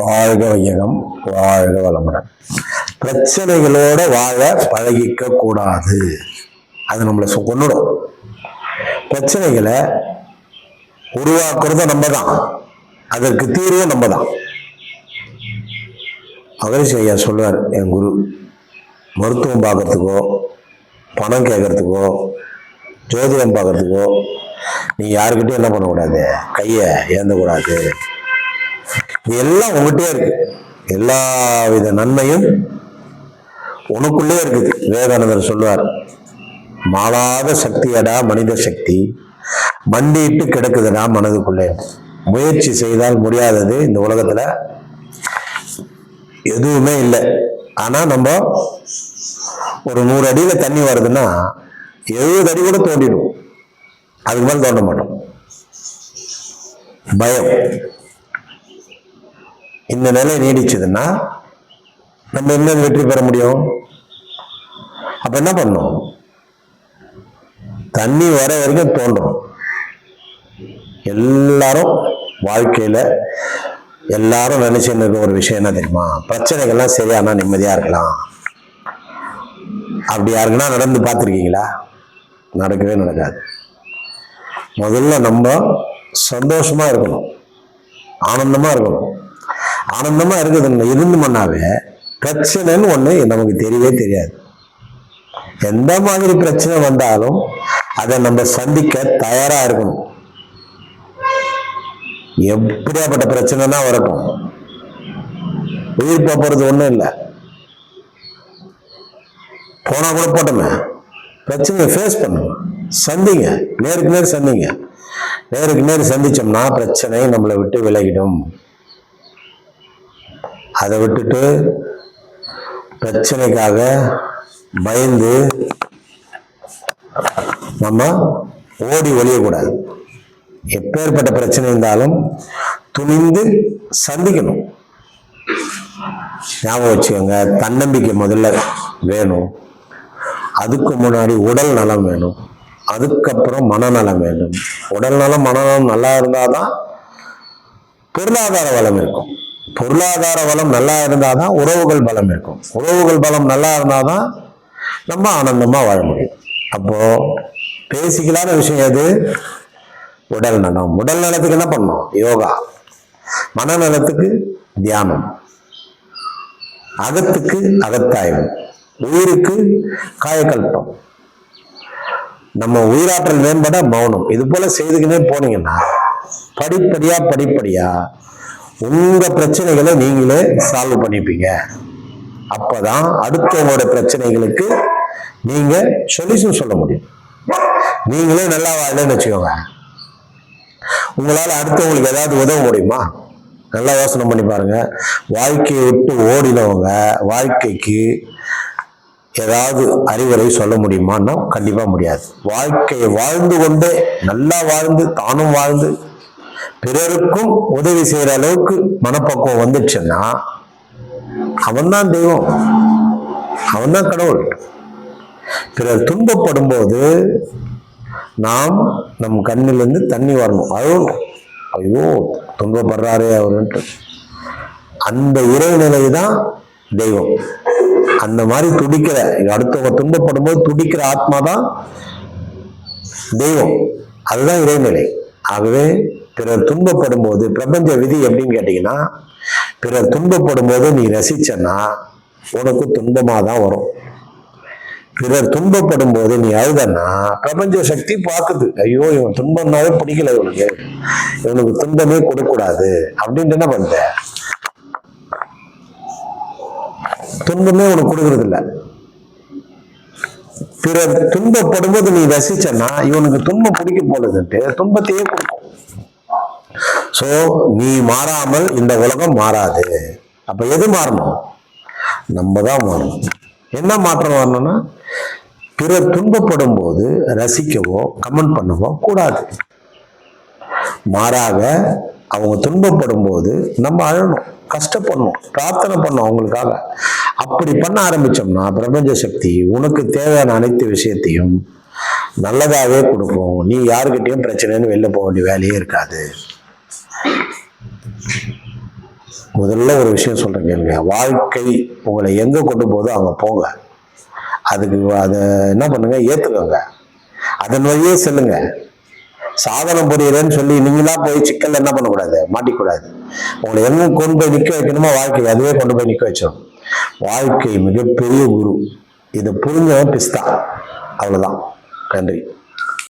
வாழ்க வையகம் வாழ்க வளமுடன். பிரச்சனைகளோட வாழ பழகிக்க கூடாது அது நம்மளை கொண்டுடும் பிரச்சனைகளை உருவாக்குறத நம்ம தான் அதற்கு தீர்வும் நம்ம தான் அகரிஷ் ஐயா சொல்லுவார் என் குரு மருத்துவம் பார்க்கறதுக்கோ பணம் கேட்கறதுக்கோ ஜோதிடம் பார்க்கறதுக்கோ நீ யாருக்கிட்டையும் என்ன பண்ணக்கூடாது? கையை ஏந்தக்கூடாது. எல்லாம் உங்ககிட்டயே இருக்கு. எல்லா வித நன்மையும் உனக்குள்ளே இருக்குது விவேகானந்தர் சொல்லுவார். மாளாத சக்தியடா மனித சக்தி மண்டிட்டு கிடக்குதுடா மனதுக்குள்ளே. முயற்சி செய்தால் முடியாதது இந்த உலகத்துல எதுவுமே இல்லை. ஆனா நம்ம ஒரு நூறு அடியில தண்ணி வருதுன்னா எழுபது அடி கூட தோண்டிடும். அதுக்கு மேலே தோண்ட மாட்டோம். பயம். இந்த நிலை நீடிச்சதுன்னா நம்ம என்ன வெற்றி பெற முடியும்? அப்ப என்ன பண்ணும்? தண்ணி வர வரைக்கும் தோன்றும் எல்லாரும் வாழ்க்கையில எல்லாரும் நினைச்சுன்னு இருக்க ஒரு விஷயம் என்ன தெரியுமா? பிரச்சனைகள்லாம் சரியானா நிம்மதியா இருக்கலாம். அப்படி யாருக்குன்னா நடந்து பார்த்துருக்கீங்களா? நடக்கவே நடக்காது. முதல்ல நம்ம சந்தோஷமா இருக்கணும். ஆனந்தமா இருக்கணும். ஆனந்தமா இருக்குது இருந்தோம்னாவே பிரச்சனைன்னு ஒண்ணு நமக்கு தெரியவே தெரியாது. எந்த மாதிரி பிரச்சனை வந்தாலும் அதை நம்ம சந்திக்க தயாரா இருக்கணும். எப்படியாப்பட்ட பிரச்சனைனா வரட்டும். உயிர் போறது ஒண்ணும் இல்லை. போனா கூட போட்டோமே. பிரச்சனையை ஃபேஸ் பண்ணுங்க. சந்திங்க. நேருக்கு நேர் சந்திங்க. நேருக்கு நேர் சந்திச்சோம்னா பிரச்சனை நம்மளை விட்டு விலகிடும். அதை விட்டுட்டு பிரச்சனைக்காக பயந்து நம்ம ஓடி ஒழியக்கூடாது எப்பேற்பட்ட பிரச்சனை இருந்தாலும் துணிந்து சந்திக்கணும். ஞாபகம் வச்சுக்கோங்க தன்னம்பிக்கை முதல்ல வேணும். அதுக்கு முன்னாடி உடல் நலம் வேணும். அதுக்கப்புறம் மனநலம் வேண்டும் உடல் நலம் மனநலம் நல்லா இருந்தால் தான் பொருளாதார வளம் இருக்கும். பொருளாதார வளம் நல்லா இருந்தாதான் உறவுகள் பலம் இருக்கும். உறவுகள் பலம் நல்லா இருந்தாதான் நம்ம ஆனந்தமா வாழ முடியும். அப்போ பேசிக்கலான விஷயம் எது? உடல் நலம். உடல் நலத்துக்கு என்ன பண்ணணும்? யோகா. மனநலத்துக்கு தியானம். அகத்துக்கு அகத்தாய்வு. உயிருக்கு காயக்கல்பம். நம்ம உயிராற்றல் மேம்பட மௌனம். இது போல செய்துக்கினே போனீங்கன்னா படிப்படியா படிப்படியா உங்க பிரச்சனைகளை நீங்களே சால்வ் பண்ணிப்பீங்க. அப்பதான் அடுத்தவங்களோட பிரச்சனைகளுக்கு நீங்க சொல்யூஷன் சொல்ல முடியும். நீங்களே நல்லா வாழலன்னு வச்சுக்கோங்க. உங்களால அடுத்தவங்களுக்கு ஏதாவது உதவ முடியுமா? நல்லா யோசனை பண்ணி பாருங்க. வாழ்க்கையை விட்டு ஓடினவங்க வாழ்க்கைக்கு ஏதாவது அறிவுரை சொல்ல முடியுமான்னா கண்டிப்பாக முடியாது. வாழ்க்கையை வாழ்ந்து கொண்டே நல்லா வாழ்ந்து தானும் வாழ்ந்து பிறருக்கும் உதவி செய்யற அளவுக்கு மனப்பக்குவம் வந்துச்சுன்னா அவன்தான் தெய்வம். அவன்தான் கடவுள். பிறர் துன்பப்படும் போது நாம் நம் கண்ணிலிருந்து தண்ணி வரணும். அழுவணும் ஐயோ துன்பப்படுறாரே அவருன்ட்டு. அந்த இறைநிலை தான் தெய்வம். அந்த மாதிரி துடிக்கிற அடுத்தவங்க துன்பப்படும் போது துடிக்கிற ஆத்மா தான் தெய்வம். அதுதான் இறைநிலை. ஆகவே பிறர் துன்பப்படும் போது பிரபஞ்ச விதி எப்படின்னு கேட்டீங்கன்னா பிறர் துன்பப்படும் போது நீ ரசிச்சன்னா உனக்கு துன்பமா தான் வரும். பிறர் துன்பப்படும் போது நீ அழுதன்னா பிரபஞ்ச சக்தி பார்க்குது. ஐயோ இவன் துன்பம்னாவே பிடிக்கல இவனுக்கு. இவனுக்கு துன்பமே கொடுக்கூடாது அப்படின்ட்டு என்ன பண்ற? துன்பமே உனக்கு கொடுக்கறது இல்ல பிறர் துன்பப்படும் போது நீ ரசிச்சன்னா இவனுக்கு துன்பம் பிடிக்க போலதுன்ட்டு துன்பத்தையே கொடுக்கும். ஸோ நீ மாறாமல் இந்த உலகம் மாறாது. அப்போ எது மாறணும்? நம்ம தான் மாறணும். என்ன மாற்றம் வரணும்னா பிறர் துன்பப்படும் போது ரசிக்கவோ கமெண்ட் பண்ணவோ கூடாது. மாறாக அவங்க துன்பப்படும் போது நம்ம அழணும் கஷ்டப்படணும் பிரார்த்தனை பண்ணணும் அவங்களுக்காக. அப்படி பண்ண ஆரம்பிச்சோம்னா பிரபஞ்ச சக்தி உனக்கு தேவையான அனைத்து விஷயத்தையும் நல்லதாகவே கொடுக்கும். நீ யாருக்கிட்டையும் பிரச்சனைன்னு வெளில போக வேண்டிய வேலையே இருக்காது. முதல்ல ஒரு விஷயம் சொல்கிறேன் கேளுங்க. வாழ்க்கை உங்களை எங்கே கொண்டு போதோ அங்கே போங்க. அதுக்கு அதை என்ன பண்ணுங்க? ஏற்றுக்கோங்க அதன் வழியே செல்லுங்க. சாதனம் புரியலன்னு சொல்லி நீங்களா போய் சிக்கல் என்ன பண்ணக்கூடாது? மாட்டிக்கூடாது. உங்களை எங்க கொண்டு போய் நிற்க வைக்கணுமோ வாழ்க்கை அதுவே கொண்டு போய் நிற்க வச்சிடும் வாழ்க்கை மிகப்பெரிய குரு. இதை புரிஞ்சவன் பிஸ்தா. அவ்வளோதான் நன்றி.